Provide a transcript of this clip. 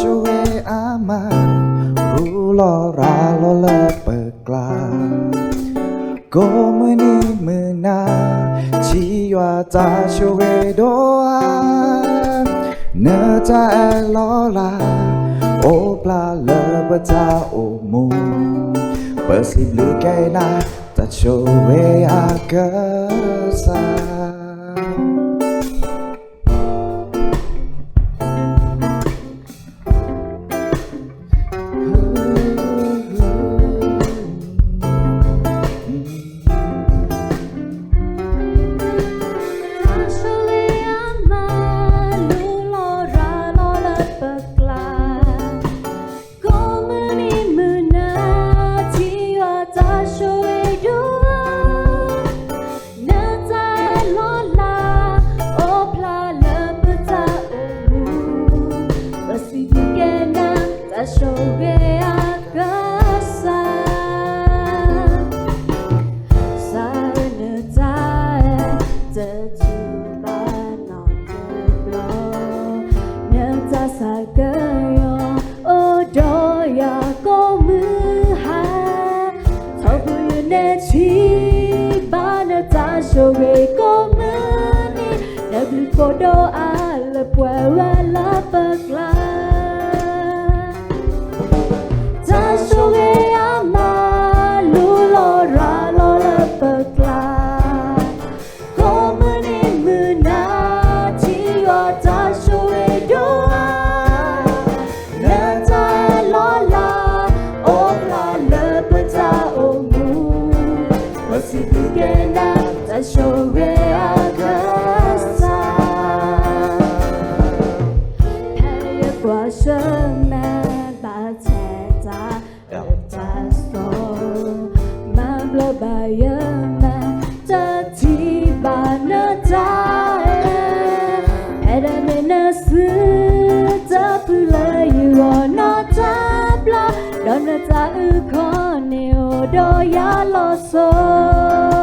ชเวอามารู้ลอราลอเลเปิดกลาโกมือนี้มือนาชีวาจาชเวโดอาเนจาแอลอลาโอปลาเลบจาโอมูเปิดสิบลือแกนาจะชเวอาเกซา 사가요 얻어야 꼬무하 서부유 내 집안을 다쇼에 꼬무니 내 불꽃도 알아 보아라 Dona ta u konio do ya lo so